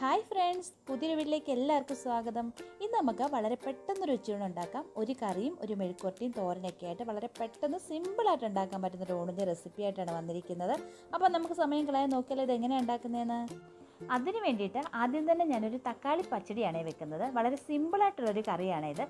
Hi friends പുതിയൊരു വീട്ടിലേക്ക് എല്ലാവർക്കും സ്വാഗതം. ഇന്ന് നമുക്ക് വളരെ പെട്ടെന്ന് ഉച്ചയൂണ് ഉണ്ടാക്കാം. ഒരു കറിയും ഒരു മെഴുക്കുരട്ടിയും തോരനൊക്കെ ആയിട്ട് വളരെ പെട്ടെന്ന് സിമ്പിളായിട്ട് ഉണ്ടാക്കാൻ പറ്റുന്ന ഒരു ഊണിന്റെ റെസിപ്പി ആയിട്ടാണ് വന്നിരിക്കുന്നത്. അപ്പോൾ നമുക്ക് സമയം കളയാൻ നോക്കിയാൽ ഇത് എങ്ങനെയാണ് ഉണ്ടാക്കുന്നതെന്ന് അതിന് വേണ്ടിയിട്ട് ആദ്യം തന്നെ ഞാനൊരു തക്കാളി പച്ചടിയാണ് വെക്കുന്നത്. വളരെ സിമ്പിളായിട്ടുള്ളൊരു കറിയാണ് ഇത്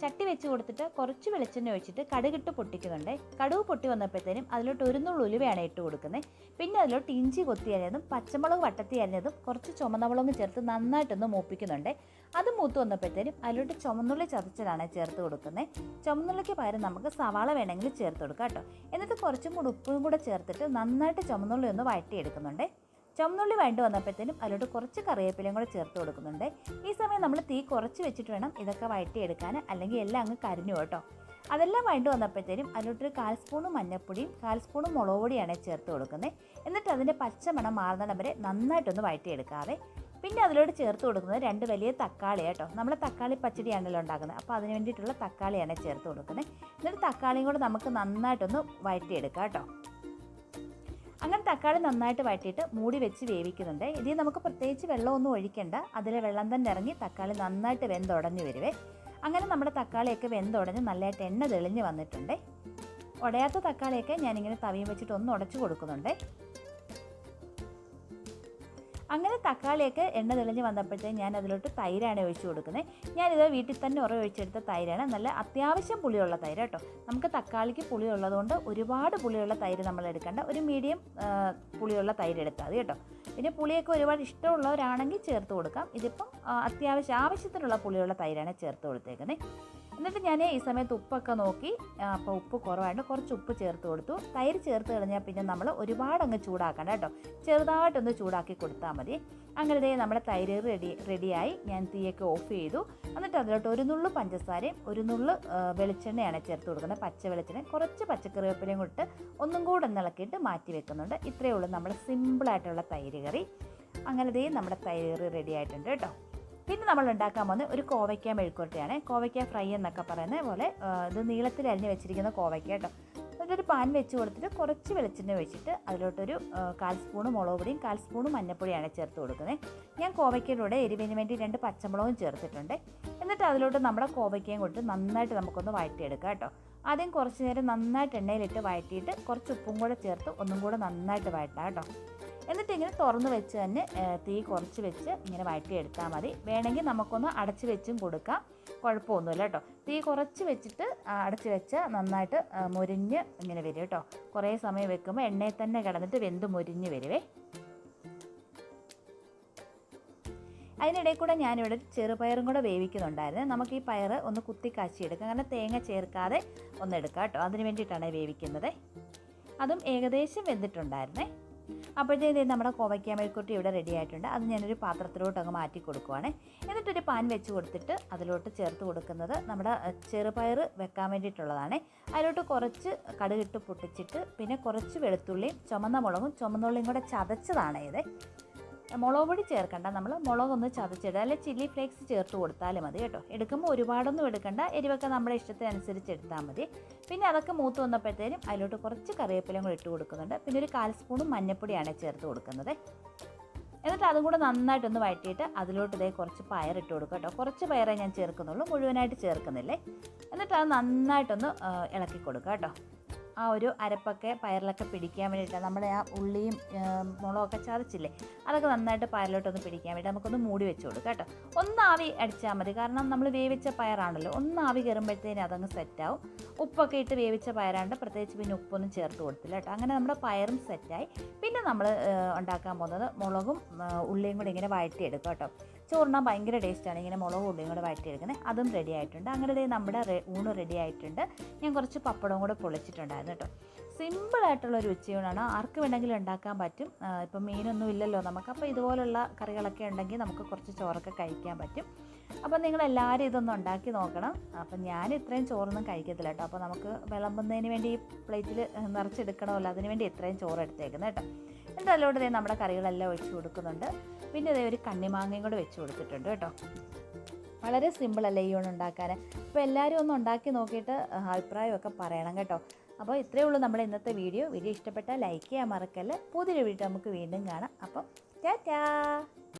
ചട്ടി വെച്ച് കൊടുത്തിട്ട് കുറച്ച് വെളിച്ചെണ്ണ ഒഴിച്ചിട്ട് കടുകിട്ട് പൊട്ടിക്കുന്നുണ്ട്. കടുവ് പൊട്ടി വന്നപ്പോഴത്തേനും അതിലോട്ട് ഒരു നുള്ളു ഉലുവയാണ് ഇട്ട് കൊടുക്കുന്നത്. പിന്നെ അതിലോട്ട് ഇഞ്ചി കൊത്തി അരിഞ്ഞതും പച്ചമുളക് വട്ടത്തി അരിഞ്ഞതും കുറച്ച് ചുമന്നമുളകും ചേർത്ത് നന്നായിട്ടൊന്ന് മൂപ്പിക്കുന്നുണ്ട്. അത് മൂത്ത് വന്നപ്പോഴത്തേനും അതിലോട്ട് ചുമന്നുള്ളി ചതച്ചതാണ് ചേർത്ത് കൊടുക്കുന്നത്. ചുമന്നുള്ളിക്ക് പകരം നമുക്ക് സവാള വേണമെങ്കിൽ ചേർത്ത് കൊടുക്കാം കേട്ടോ. എന്നിട്ട് കുറച്ചും കൂടി ഉപ്പും കൂടെ ചേർത്തിട്ട് നന്നായിട്ട് ചുമന്നുള്ളി ഒന്ന് വഴറ്റിയെടുക്കുന്നുണ്ട്. ചുമന്നുള്ളി വേണ്ട വന്നപ്പോഴത്തേനും അതിലോട്ട് കുറച്ച് കറിവേപ്പിലയും കൂടെ ചേർത്ത് കൊടുക്കുന്നുണ്ട്. ഈ സമയം നമ്മൾ തീ കുറച്ച് വെച്ചിട്ട് വേണം ഇതൊക്കെ വഴറ്റിയെടുക്കാൻ. അല്ലെങ്കിൽ എല്ലാം അങ്ങ് കരിഞ്ഞു കേട്ടോ. അതെല്ലാം വേണ്ട വന്നപ്പോഴത്തേനും അതിലോട്ടൊരു കാൽ സ്പൂണ് മഞ്ഞൾപ്പൊടിയും കാൽ സ്പൂണ് മുളക് പൊടിയാണ് ചേർത്ത് കൊടുക്കുന്നത്. എന്നിട്ട് അതിന്റെ പച്ചമണം മാറുന്നിടം വരെ നന്നായിട്ടൊന്ന് വഴറ്റിയെടുക്കാതെ പിന്നെ അതിലോട്ട് ചേർത്ത് കൊടുക്കുന്നത് രണ്ട് വലിയ തക്കാളി കേട്ടോ. നമ്മൾ തക്കാളി പച്ചടിയാണല്ലോ ഉണ്ടാക്കുന്നത്. അപ്പോൾ അതിന് വേണ്ടിയിട്ടുള്ള തക്കാളിയാണ് ചേർത്ത് കൊടുക്കുന്നത്. എന്നിട്ട് തക്കാളിയും കൂടെ നമുക്ക് നന്നായിട്ടൊന്ന് വഴറ്റിയെടുക്കാം കേട്ടോ. അങ്ങനെ തക്കാളി നന്നായിട്ട് വഴറ്റിയിട്ട് മൂടി വെച്ച് വേവിക്കുന്നുണ്ട്. ഇതിൽ നമുക്ക് പ്രത്യേകിച്ച് വെള്ളമൊന്നും ഒഴിക്കേണ്ട. അതിലെ വെള്ളം തന്നെ ഇറങ്ങി തക്കാളി നന്നായിട്ട് വെന്തുടഞ്ഞ് വരുവേ. അങ്ങനെ നമ്മുടെ തക്കാളിയൊക്കെ വെന്തുടഞ്ഞ് നല്ലതായിട്ട് എണ്ണ തെളിഞ്ഞ് വന്നിട്ടുണ്ട്. ഉടയാത്ത തക്കാളിയൊക്കെ ഞാനിങ്ങനെ തവിയും വെച്ചിട്ട് ഒന്ന് ഉടച്ചു കൊടുക്കുന്നുണ്ട്. അങ്ങനെ തക്കാളിയൊക്കെ എണ്ണ തെളിഞ്ഞ് വന്നപ്പോഴത്തേക്ക് ഞാൻ അതിലോട്ട് തൈരാണ് ഒഴിച്ചു കൊടുക്കുന്നത്. ഞാനിത് വീട്ടിൽ തന്നെ ഉറ ഒഴിച്ചെടുത്ത തൈരാണ്. നല്ല അത്യാവശ്യം പുളിയുള്ള തൈര് കേട്ടോ. നമുക്ക് തക്കാളിക്ക് പുളിയുള്ളതുകൊണ്ട് ഒരുപാട് പുളിയുള്ള തൈര് നമ്മൾ എടുക്കേണ്ട. ഒരു മീഡിയം പുളിയുള്ള തൈര് എടുത്താൽ മതി കേട്ടോ. പിന്നെ പുളിയൊക്കെ ഒരുപാട് ഇഷ്ടമുള്ളവരാണെങ്കിൽ ചേർത്ത് കൊടുക്കാം. ഇതിപ്പം അത്യാവശ്യം ആവശ്യത്തിനുള്ള പുളിയുള്ള തൈരാണ് ചേർത്ത് കൊടുത്തേക്കുന്നത്. എന്നിട്ട് ഞാൻ ഈ സമയത്ത് ഉപ്പൊക്കെ നോക്കി അപ്പോൾ ഉപ്പ് കുറവായിട്ട് കുറച്ച് ഉപ്പ് ചേർത്ത് കൊടുത്തു. തൈര് ചേർത്ത് കഴിഞ്ഞാൽ പിന്നെ നമ്മൾ ഒരുപാട് അങ്ങ് ചൂടാക്കണ്ട കേട്ടോ. ചെറുതായിട്ടൊന്ന് ചൂടാക്കി കൊടുത്താൽ മതി. അങ്ങനെ ദേ നമ്മുടെ തൈര് റെഡി റെഡിയായി. ഞാൻ തീയൊക്കെ ഓഫ് ചെയ്തു. എന്നിട്ട് അതിലോട്ട് ഒരു നുള്ളു പഞ്ചസാരയും ഒരു നുള്ളു വെളിച്ചെണ്ണയാണ് ചേർത്ത് കൊടുക്കുന്നത്. പച്ച വെളിച്ചെണ്ണ കുറച്ച് പച്ചക്കറി പച്ചക്കറിവേപ്പിലയും കൊടുത്ത് ഒന്നും കൂടെ ഇളക്കിയിട്ട് മാറ്റി വെക്കുന്നുണ്ട്. ഇത്രയേ ഉള്ളൂ നമ്മുടെ സിമ്പിളായിട്ടുള്ള തൈര് കറി. അങ്ങനെ ദേ നമ്മുടെ തൈര് റെഡി ആയിട്ടുണ്ട് കേട്ടോ. പിന്നെ നമ്മൾ ഉണ്ടാക്കാൻ പോകുന്നത് ഒരു കോവയ്ക്ക മെഴുക്കുരട്ടിയാണ് കോവയ്ക്ക ഫ്രൈ എന്നൊക്കെ പറയുന്ന പോലെ ഇത് നീളത്തിൽ അരിഞ്ഞ് വെച്ചിരിക്കുന്ന കോവയ്ക്ക കേട്ടോ. എന്നിട്ടൊരു പാൻ വെച്ച് കൊടുത്തിട്ട് കുറച്ച് വെളിച്ചെണ്ണ ഒഴിച്ചിട്ട് അതിലോട്ടൊരു കാൽ സ്പൂണ് മുളക് പൊടിയും കാൽ സ്പൂണ് മഞ്ഞപ്പൊടിയാണ് ചേർത്ത് കൊടുക്കുന്നത്. ഞാൻ കോവയ്ക്കയിലൂടെ എരിവിന് വേണ്ടി രണ്ട് പച്ചമുളകും ചേർത്തിട്ടുണ്ട്. എന്നിട്ട് അതിലോട്ട് നമ്മുടെ കോവയ്ക്കയും കൊടുത്ത് നന്നായിട്ട് നമുക്കൊന്ന് വഴറ്റിയെടുക്കാം കേട്ടോ. ആദ്യം കുറച്ച് നേരം നന്നായിട്ട് എണ്ണയിലിട്ട് വഴറ്റിയിട്ട് കുറച്ച് ഉപ്പും കൂടെ ചേർത്ത് ഒന്നും കൂടെ നന്നായിട്ട് വഴറ്റാം കേട്ടോ. എന്നിട്ട് ഇങ്ങനെ തുറന്ന് വെച്ച് തന്നെ തീ കുറച്ച് വെച്ച് ഇങ്ങനെ വഴറ്റിയെടുത്താൽ മതി. വേണമെങ്കിൽ നമുക്കൊന്ന് അടച്ച് വെച്ചും കൊടുക്കാം. കുഴപ്പമൊന്നുമില്ല കേട്ടോ. തീ കുറച്ച് വെച്ചിട്ട് അടച്ച് വെച്ച് നന്നായിട്ട് മുരിഞ്ഞ് ഇങ്ങനെ വരും കേട്ടോ. കുറേ സമയം വെക്കുമ്പോൾ എണ്ണയിൽ തന്നെ കിടന്നിട്ട് വെന്ത് മുരിഞ്ഞ് വരുവേ. അതിനിടയിൽ കൂടെ ഞാനിവിടെ ചെറുപയറും കൂടെ വേവിക്കുന്നുണ്ടായിരുന്നു. നമുക്ക് ഈ പയർ ഒന്ന് കുത്തി കാച്ചിയെടുക്കാം കാരണം തേങ്ങ ചേർക്കാതെ ഒന്ന് എടുക്കാം കേട്ടോ. അതിന് വേണ്ടിയിട്ടാണ് വേവിക്കുന്നത്. അതും ഏകദേശം വെന്തിട്ടുണ്ടായിരുന്നേ. അപ്പോഴത്തേക്ക് നമ്മുടെ കോവയ്ക്ക മെഴുക്കുട്ടി ഇവിടെ റെഡി ആയിട്ടുണ്ട്. അത് ഞാനൊരു പാത്രത്തിലോട്ട് അങ്ങ് മാറ്റി കൊടുക്കുവാണ്. എന്നിട്ടൊരു പാൻ വെച്ച് കൊടുത്തിട്ട് അതിലോട്ട് ചേർത്ത് കൊടുക്കുന്നത് നമ്മുടെ ചെറുപയർ വെക്കാൻ വേണ്ടിയിട്ടുള്ളതാണ്. അതിലോട്ട് കുറച്ച് കടുകിട്ട് പൊട്ടിച്ചിട്ട് പിന്നെ കുറച്ച് വെളുത്തുള്ളിയും ചുമന്ന മുളകും ചുമന്നുള്ളിയും കൂടെ ചതച്ചതാണ് ഇത്. മുളക് പൊടി ചേർക്കണ്ട. നമ്മൾ മുളകൊന്ന് ചതച്ചിടുക. അല്ലെ ചില്ലി ഫ്ലേക്സ് ചേർത്ത് കൊടുത്താലും മതി കേട്ടോ. എടുക്കുമ്പോൾ ഒരുപാടൊന്നും എടുക്കണ്ട. എരിവൊക്കെ നമ്മുടെ ഇഷ്ടത്തിനനുസരിച്ച് എടുത്താൽ മതി. പിന്നെ അതൊക്കെ മൂത്ത് വന്നപ്പോഴത്തേനും അതിലോട്ട് കുറച്ച് കറിവേപ്പിലയും കൂടി ഇട്ട് കൊടുക്കുന്നുണ്ട്. പിന്നെ ഒരു കാൽ സ്പൂണും മഞ്ഞപ്പൊടിയാണ് ചേർത്ത് കൊടുക്കുന്നത്. എന്നിട്ട് അതും കൂടെ നന്നായിട്ടൊന്ന് വഴറ്റിയിട്ട് അതിലോട്ട് ഇതേ കുറച്ച് പയർ ഇട്ട് കൊടുക്കുക കേട്ടോ. കുറച്ച് പയറേ ഞാൻ ചേർക്കുന്നുള്ളൂ. മുഴുവനായിട്ട് ചേർക്കുന്നില്ലേ? എന്നിട്ട് അത് നന്നായിട്ടൊന്ന് ഇളക്കി കൊടുക്കുക കേട്ടോ. ആ ഒരു അരപ്പൊക്കെ പയറിലൊക്കെ പിടിക്കാൻ വേണ്ടിയിട്ട്. നമ്മുടെ ആ ഉള്ളിയും മുളകൊക്കെ ചതച്ചില്ലേ? അതൊക്കെ നന്നായിട്ട് പയറിലോട്ടൊന്ന് പിടിക്കാൻ വേണ്ടി നമുക്കൊന്ന് മൂടി വെച്ച് കൊടുക്കാം കേട്ടോ. ഒന്ന് ആവി അടിച്ചാൽ മതി. കാരണം നമ്മൾ വേവിച്ച പയറാണല്ലോ. ഒന്ന് ആവി കയറുമ്പോഴത്തേനും അതങ്ങ് സെറ്റാവും ഉപ്പൊക്കെ ഇട്ട് വേവിച്ച പയറാണ്ട് പ്രത്യേകിച്ച് പിന്നെ ഉപ്പൊന്നും ചേർത്ത് കൊടുത്തില്ല കേട്ടോ. അങ്ങനെ നമ്മുടെ പയറും സെറ്റായി പിന്നെ നമ്മൾ ഉണ്ടാക്കാൻ പോകുന്നത് മുളകും ഉള്ളിയും കൂടി ഇങ്ങനെ വഴറ്റിയെടുക്കും കേട്ടോ. ചോറിനാൻ ഭയങ്കര ടേസ്റ്റാണ് ഇങ്ങനെ മുളക് ഉള്ളിയും കൂടെ വഴറ്റിയെടുക്കുന്നത്. അതും റെഡി ആയിട്ടുണ്ട്. അങ്ങനെ നമ്മുടെ ഊണ് റെഡി ആയിട്ടുണ്ട്. ഞാൻ കുറച്ച് പപ്പടവും കൂടെ പൊളിച്ചിട്ടുണ്ടായിരുന്നു കേട്ടോ. സിമ്പിളായിട്ടുള്ളൊരു ഉച്ചയൂണാണ് ആർക്ക് വേണമെങ്കിലും ഉണ്ടാക്കാൻ പറ്റും. ഇപ്പം മീനൊന്നും ഇല്ലല്ലോ നമുക്ക്. അപ്പോൾ ഇതുപോലുള്ള കറികളൊക്കെ ഉണ്ടെങ്കിൽ നമുക്ക് കുറച്ച് ചോറൊക്കെ കഴിക്കാൻ പറ്റും. അപ്പോൾ നിങ്ങൾ എല്ലാവരും ഇതൊന്ന് ഉണ്ടാക്കി നോക്കണം. അപ്പം ഞാൻ ഇത്രയും ചോറൊന്നും കഴിക്കത്തില്ല കേട്ടോ. അപ്പോൾ നമുക്ക് വിളമ്പുന്നതിന് വേണ്ടി ഈ പ്ലേറ്റിൽ നിറച്ചെടുക്കണമല്ലോ. അതിന് വേണ്ടി ഇത്രയും ചോറ് എടുത്തേക്കുന്നത് കേട്ടോ. എന്നിട്ട് അതിലോട്ട് ദേ നമ്മുടെ കറികളെല്ലാം ഒഴിച്ച് കൊടുക്കുന്നുണ്ട്. പിന്നെ ഇതേ ഒരു കണ്ണിമാങ്ങയും കൂടെ വെച്ച് കൊടുത്തിട്ടുണ്ട് കേട്ടോ. വളരെ സിമ്പിളല്ലേ ഈ ഊണ് ഉണ്ടാക്കാൻ അപ്പോൾ എല്ലാവരും ഒന്ന് ഉണ്ടാക്കി നോക്കിയിട്ട് അഭിപ്രായമൊക്കെ പറയണം കേട്ടോ. അപ്പോൾ ഇത്രയേ ഉള്ളൂ നമ്മുടെ ഇന്നത്തെ വീഡിയോ. വീഡിയോ ഇഷ്ടപ്പെട്ടാൽ ലൈക്ക് ചെയ്യാൻ മറക്കല്ലേ. പുതിയൊരു വീഡിയോ നമുക്ക് വീണ്ടും കാണാം. അപ്പം ടാറ്റാ!